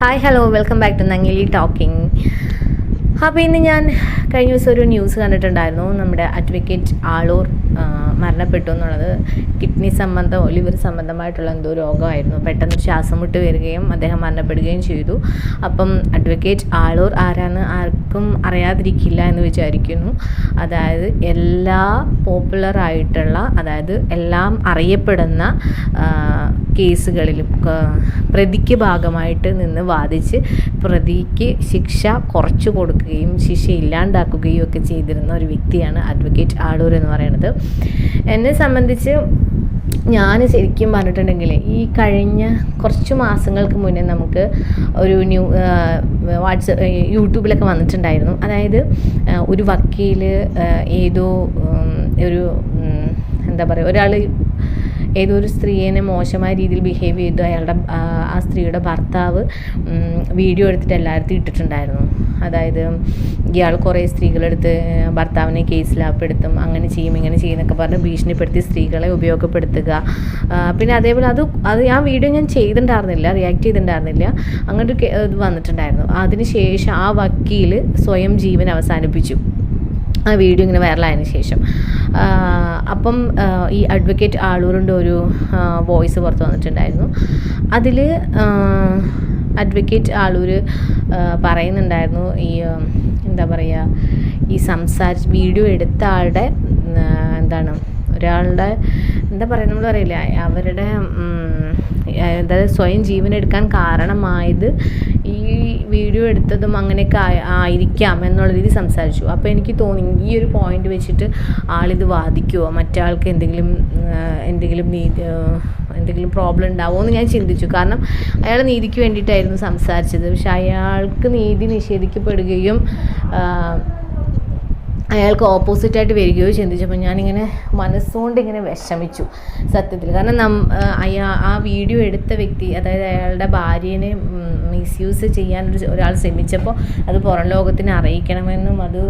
Hi hello welcome back to Nangili talking അപ്പോൾ ഇന്ന് ഞാൻ കഴിഞ്ഞ ദിവസം ഒരു ന്യൂസ് കണ്ടിട്ടുണ്ടായിരുന്നു. നമ്മുടെ അഡ്വക്കേറ്റ് ആളൂർ മരണപ്പെട്ടു എന്നുള്ളത് കിഡ്നി സംബന്ധമോ ലിവർ സംബന്ധമായിട്ടുള്ള എന്തോ രോഗമായിരുന്നു. പെട്ടെന്ന് ശ്വാസം മുട്ട് വരികയും അദ്ദേഹം മരണപ്പെടുകയും ചെയ്തു. അപ്പം അഡ്വക്കേറ്റ് ആളൂർ ആരാന്ന് ആർക്കും അറിയാതിരിക്കില്ല എന്ന് വിചാരിക്കുന്നു. അതായത് എല്ലാ പോപ്പുലർ ആയിട്ടുള്ള അതായത് എല്ലാം അറിയപ്പെടുന്ന കേസുകളിലും പ്രതിക്ക് ഭാഗമായിട്ട് നിന്ന് വാദിച്ച് പ്രതിക്ക് ശിക്ഷ കുറച്ചു കൊടുക്കുകയും ശിക്ഷ ഇല്ലാണ്ടാക്കുകയും ഒക്കെ ചെയ്തിരുന്ന ഒരു വ്യക്തിയാണ് അഡ്വക്കേറ്റ് ആളൂർ എന്ന് പറയുന്നത്. എന്നെ സംബന്ധിച്ച് ഞാൻ ശരിക്കും പറഞ്ഞിട്ടുണ്ടെങ്കിൽ ഈ കഴിഞ്ഞ കുറച്ച് മാസങ്ങൾക്ക് മുന്നേ നമുക്ക് ഒരു ന്യൂ വാട്സപ്പ് യൂട്യൂബിലൊക്കെ വന്നിട്ടുണ്ടായിരുന്നു. അതായത് ഒരു വക്കീൽ ഏതോ ഒരു എന്താ പറയുക ഒരാൾ ഏതോ ഒരു സ്ത്രീയെ മോശമായ രീതിയിൽ ബിഹേവ് ചെയ്തു അയാളുടെ ആ, സ്ത്രീയുടെ ഭർത്താവ് വീഡിയോ എടുത്തിട്ട് എല്ലായിടത്തും ഇട്ടിട്ടുണ്ടായിരുന്നു. അതായത് ഇയാൾ കുറേ സ്ത്രീകളെടുത്ത് ഭർത്താവിനെ കേസിലാപ്പെടുത്തും അങ്ങനെ ചെയ്യും ഇങ്ങനെ ചെയ്യും എന്നൊക്കെ പറഞ്ഞ് ഭീഷണിപ്പെടുത്തി സ്ത്രീകളെ ഉപയോഗപ്പെടുത്തുക. പിന്നെ അതേപോലെ അത് അത് ആ വീഡിയോ ഞാൻ ചെയ്തിട്ടുണ്ടായിരുന്നില്ല റിയാക്ട് ചെയ്തിട്ടുണ്ടായിരുന്നില്ല. അങ്ങനെ ഇത് വന്നിട്ടുണ്ടായിരുന്നു. അതിന് ശേഷം ആ വക്കീൽ സ്വയം ജീവൻ അവസാനിപ്പിച്ചു. ആ വീഡിയോ ഇങ്ങനെ വൈറലായതിനു ശേഷം. അപ്പം ഈ അഡ്വക്കേറ്റ് ആളൂരിന്റെ ഒരു വോയിസ് പുറത്ത് വന്നിട്ടുണ്ടായിരുന്നു. അതിൽ അഡ്വക്കേറ്റ് ആളൂർ പറയുന്നുണ്ടായിരുന്നു ഈ എന്താ പറയുക ഈ സംസാരിച്ച് വീഡിയോ എടുത്ത ആളുടെ എന്താണ് ഒരാളുടെ എന്താ പറയുക നമ്മൾ പറയില്ല അവരുടെ അതായത് സ്വയം ജീവനെടുക്കാൻ കാരണമായത് ഈ വീഡിയോ എടുത്തതും അങ്ങനെയൊക്കെ ആയിരിക്കാം എന്നുള്ള രീതി സംസാരിച്ചു. അപ്പോൾ എനിക്ക് തോന്നി ഈ ഒരു പോയിന്റ് വെച്ചിട്ട് ആളിത് വാദിക്കുമോ മറ്റാൾക്ക് എന്തെങ്കിലും എന്തെങ്കിലും നീതി എന്തെങ്കിലും പ്രോബ്ലം ഉണ്ടാവുമോ എന്ന് ഞാൻ ചിന്തിച്ചു. കാരണം അയാൾ നീതിക്ക് വേണ്ടിയിട്ടായിരുന്നു സംസാരിച്ചത്. പക്ഷെ അയാൾക്ക് നീതി നിഷേധിക്കപ്പെടുകയും അയാൾക്ക് ഓപ്പോസിറ്റായിട്ട് വരികയോ ചിന്തിച്ചപ്പോൾ ഞാനിങ്ങനെ മനസ്സുകൊണ്ട് ഇങ്ങനെ വിഷമിച്ചു സത്യത്തിൽ കാരണം നം അയാ ആ വീഡിയോ എടുത്ത വ്യക്തി അതായത് അയാളുടെ ഭാര്യനെ മിസ്യൂസ് ചെയ്യാൻ ഒരു ഒരാൾ ശ്രമിച്ചപ്പോൾ അത് പുറം ലോകത്തിനെ അറിയിക്കണമെന്നും അത്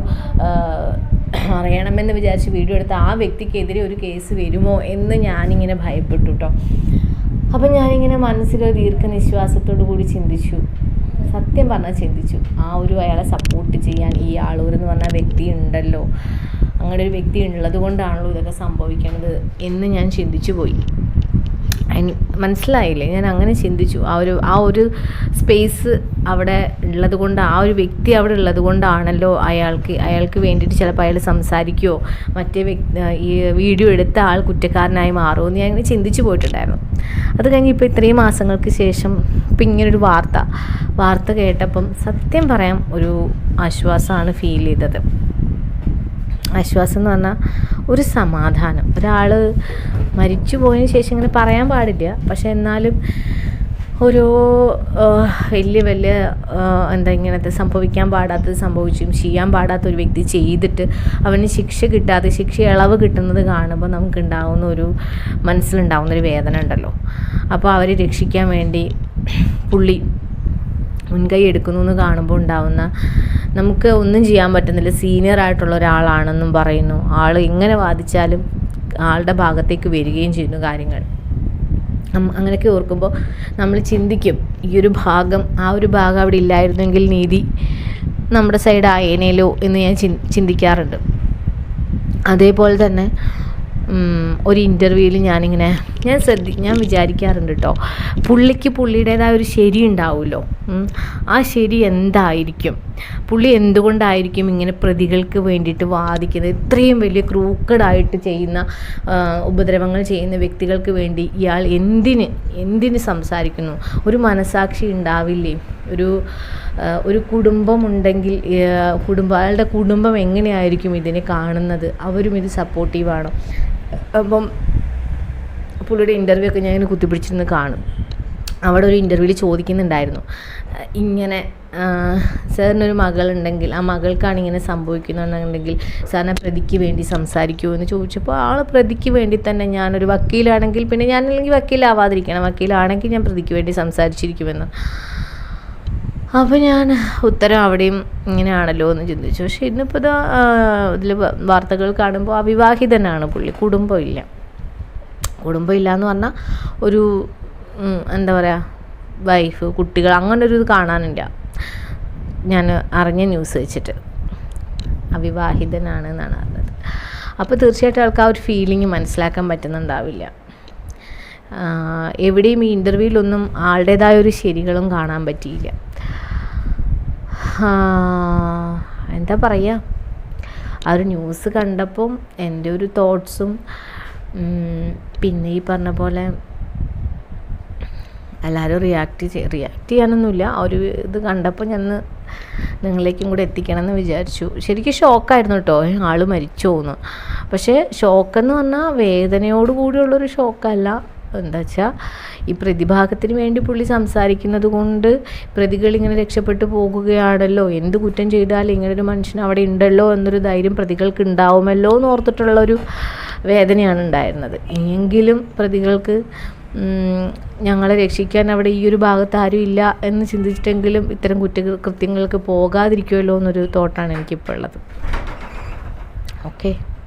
അറിയണമെന്ന് വിചാരിച്ച് വീഡിയോ എടുത്ത ആ വ്യക്തിക്കെതിരെ ഒരു കേസ് വരുമോ എന്ന് ഞാനിങ്ങനെ ഭയപ്പെട്ടു കേട്ടോ അപ്പം ഞാനിങ്ങനെ മനസ്സിലൊരു ദീർഘനിശ്വാസത്തോടു കൂടി ചിന്തിച്ചു. സത്യം പറഞ്ഞാൽ ചിന്തിച്ചു. ആ ഒരു അയാളെ സപ്പോർട്ട് ചെയ്യാൻ ഈ ആളൂർ എന്ന് പറഞ്ഞ വ്യക്തി ഉണ്ടല്ലോ. അങ്ങനെ ഒരു വ്യക്തി ഉള്ളത് കൊണ്ടാണല്ലോ ഇതൊക്കെ സംഭവിക്കുന്നത് എന്ന് ഞാൻ ചിന്തിച്ചു പോയി. മനസ്സിലായില്ലേ? ഞാൻ അങ്ങനെ ചിന്തിച്ചു. ആ ഒരു ആ ഒരു സ്പേസ് അവിടെ ഉള്ളത് കൊണ്ട് ആ ഒരു വ്യക്തി അവിടെ ഉള്ളത് കൊണ്ടാണല്ലോ അയാൾക്ക് അയാൾക്ക് വേണ്ടിയിട്ട് ചിലപ്പോൾ അയാൾ സംസാരിക്കുകയോ മറ്റേ വ്യക്തി ഈ വീഡിയോ എടുത്ത ആൾ കുറ്റക്കാരനായി മാറുമോ എന്ന് ഞാൻ ഇങ്ങനെ ചിന്തിച്ചു പോയിട്ടുണ്ടായിരുന്നു. അത് കഴിഞ്ഞ് ഇപ്പോൾ ഇത്രയും മാസങ്ങൾക്ക് ശേഷം ഇപ്പം ഇങ്ങനൊരു വാർത്ത വാർത്ത കേട്ടപ്പം സത്യം പറയാം ഒരു ആശ്വാസമാണ് ഫീൽ ചെയ്തത്. ആശ്വാസം എന്ന് പറഞ്ഞാൽ ഒരു സമാധാനം. ഒരാൾ മരിച്ചു പോയതിന് ശേഷം ഇങ്ങനെ പറയാൻ പാടില്ല. പക്ഷെ എന്നാലും ഓരോ വലിയ വലിയ എന്താ ഇങ്ങനത്തെ സംഭവിക്കാൻ പാടാത്തത് സംഭവിച്ചും ചെയ്യാൻ പാടാത്ത ഒരു വ്യക്തി ചെയ്തിട്ട് അവന് ശിക്ഷ കിട്ടാതെ ശിക്ഷ ഇളവ് കിട്ടുന്നത് കാണുമ്പോൾ നമുക്ക് ഉണ്ടാവുന്ന ഒരു മനസ്സിലുണ്ടാവുന്ന ഒരു വേദന ഉണ്ടല്ലോ. അപ്പോൾ അവരെ രക്ഷിക്കാൻ വേണ്ടി പുള്ളി മുൻകൈ എടുക്കുന്നു എന്ന് കാണുമ്പോൾ ഉണ്ടാവുന്ന നമുക്ക് ഒന്നും ചെയ്യാൻ പറ്റുന്നില്ല. സീനിയർ ആയിട്ടുള്ള ഒരാളാണെന്നും പറയുന്നു. ആൾ എങ്ങനെ വാദിച്ചാലും ആളുടെ ഭാഗത്തേക്ക് വരികയും ചെയ്യുന്നു കാര്യങ്ങൾ. അങ്ങനെയൊക്കെ ഓർക്കുമ്പോൾ നമ്മൾ ചിന്തിക്കും ഈ ഒരു ഭാഗം ആ ഒരു ഭാഗം അവിടെ ഇല്ലായിരുന്നെങ്കിൽ നീതി നമ്മുടെ സൈഡ് ആയേനേലോ എന്ന് ഞാൻ ചിന്തിക്കാറുണ്ട്. അതേപോലെ തന്നെ ഒരു ഇന്റർവ്യൂവിൽ ഞാനിങ്ങനെ ഞാൻ ശ്രദ്ധി ഞാൻ വിചാരിക്കാറുണ്ട് കേട്ടോ പുള്ളിക്ക് പുള്ളിയുടേതായ ഒരു ശരി ഉണ്ടാവുമല്ലോ ആ ശരി എന്തായിരിക്കും? പുള്ളി എന്തുകൊണ്ടായിരിക്കും ഇങ്ങനെ പ്രതികൾക്ക് വേണ്ടിയിട്ട് വാദിക്കുന്നത്? ഇത്രയും വലിയ ക്രൂക്കഡായിട്ട് ചെയ്യുന്ന ഉപദ്രവങ്ങൾ ചെയ്യുന്ന വ്യക്തികൾക്ക് വേണ്ടി ഇയാൾ എന്തിന് എന്തിന് സംസാരിക്കുന്നു? ഒരു മനസാക്ഷി ഉണ്ടാവില്ലേ? ഒരു ഒരു കുടുംബമുണ്ടെങ്കിൽ കുടുംബ അയാളുടെ കുടുംബം എങ്ങനെയായിരിക്കും ഇതിനെ കാണുന്നത്? അവരും ഇത് സപ്പോർട്ടീവാണോ അപ്പം പുള്ളിയുടെ ഇന്റർവ്യൂ ഒക്കെ ഞാൻ ഇങ്ങനെ കുത്തിപ്പിടിച്ചിരുന്ന് കാണും. അവിടെ ഒരു ഇന്റർവ്യൂവിൽ ചോദിക്കുന്നുണ്ടായിരുന്നു. ഇങ്ങനെ സാറിനൊരു മകളുണ്ടെങ്കിൽ ആ മകൾക്കാണ് ഇങ്ങനെ സംഭവിക്കുന്നുണ്ടെങ്കിൽ സാറിനെ പ്രതിക്ക് വേണ്ടി സംസാരിക്കുമോ എന്ന് ചോദിച്ചപ്പോൾ ആൾ പ്രതിക്ക് വേണ്ടി തന്നെ ഞാനൊരു വക്കീലാണെങ്കിൽ പിന്നെ ഞാനല്ലെങ്കിൽ വക്കീലാവാതിരിക്കണം. വക്കീലാണെങ്കിൽ ഞാൻ പ്രതിക്ക് വേണ്ടി സംസാരിച്ചിരിക്കുമെന്ന്. അപ്പോൾ ഞാൻ ഉത്തരം അവിടെയും ഇങ്ങനെയാണല്ലോ എന്ന് ചിന്തിച്ചു. പക്ഷെ ഇന്നിപ്പോൾ ഇതാ ഇതിൽ വാർത്തകൾ കാണുമ്പോൾ അവിവാഹിതനാണ് പുള്ളി. കുടുംബമില്ല. കുടുംബമില്ല എന്ന് പറഞ്ഞാൽ ഒരു എന്താ പറയുക വൈഫ് കുട്ടികൾ അങ്ങനെ ഒരു ഇത് കാണാനില്ല. ഞാൻ അറിഞ്ഞ ന്യൂസ് വെച്ചിട്ട്. അവിവാഹിതനാണ് എന്നാണ് അറിഞ്ഞത്. അപ്പോൾ തീർച്ചയായിട്ടും ആൾക്ക് ആ ഒരു ഫീലിംഗ് മനസ്സിലാക്കാൻ പറ്റുന്നുണ്ടാവില്ല. എവിടെയും ഈ ഇന്റർവ്യൂവിലൊന്നും ആളുടേതായ ഒരു ശരികളും കാണാൻ പറ്റിയില്ല. എന്താ പറയുക ആ ഒരു ന്യൂസ് കണ്ടപ്പം എന്റെ ഒരു തോട്ട്സും പിന്നെ ഈ പറഞ്ഞ പോലെ എല്ലാവരും റിയാക്ട് ചെയ് റിയാക്ട് ചെയ്യാനൊന്നുമില്ല. ആ ഒരു ഇത് കണ്ടപ്പോൾ ഞാൻ നിങ്ങളിലേക്കും കൂടെ എത്തിക്കണം എന്ന് വിചാരിച്ചു. ശരിക്കും ഷോക്കായിരുന്നു കേട്ടോ ആൾ മരിച്ചു പോകുന്നു പക്ഷേ ഷോക്കെന്ന് പറഞ്ഞാൽ വേദനയോട് കൂടിയുള്ളൊരു ഷോക്കല്ല എന്താ വെച്ചാൽ ഈ പ്രതിഭാഗത്തിന് വേണ്ടി പുള്ളി സംസാരിക്കുന്നത് കൊണ്ട് പ്രതികൾ ഇങ്ങനെ രക്ഷപ്പെട്ടു പോകുകയാണല്ലോ. എന്ത് കുറ്റം ചെയ്താലും ഇങ്ങനൊരു മനുഷ്യൻ അവിടെ ഉണ്ടല്ലോ എന്നൊരു ധൈര്യം പ്രതികൾക്ക് ഉണ്ടാവുമല്ലോ എന്ന് ഓർത്തിട്ടുള്ളൊരു വേദനയാണ് ഉണ്ടായിരുന്നത്. എങ്കിലും പ്രതികൾക്ക് ഞങ്ങളെ രക്ഷിക്കാൻ അവിടെ ഈ ഒരു ഭാഗത്ത് ആരും ഇല്ല എന്ന് ചിന്തിച്ചിട്ടെങ്കിലും ഇത്തരം കുറ്റ കൃത്യങ്ങൾക്ക് പോകാതിരിക്കുമല്ലോ എന്നൊരു തോട്ടാണ് എനിക്കിപ്പോൾ ഉള്ളത്. ഓക്കെ.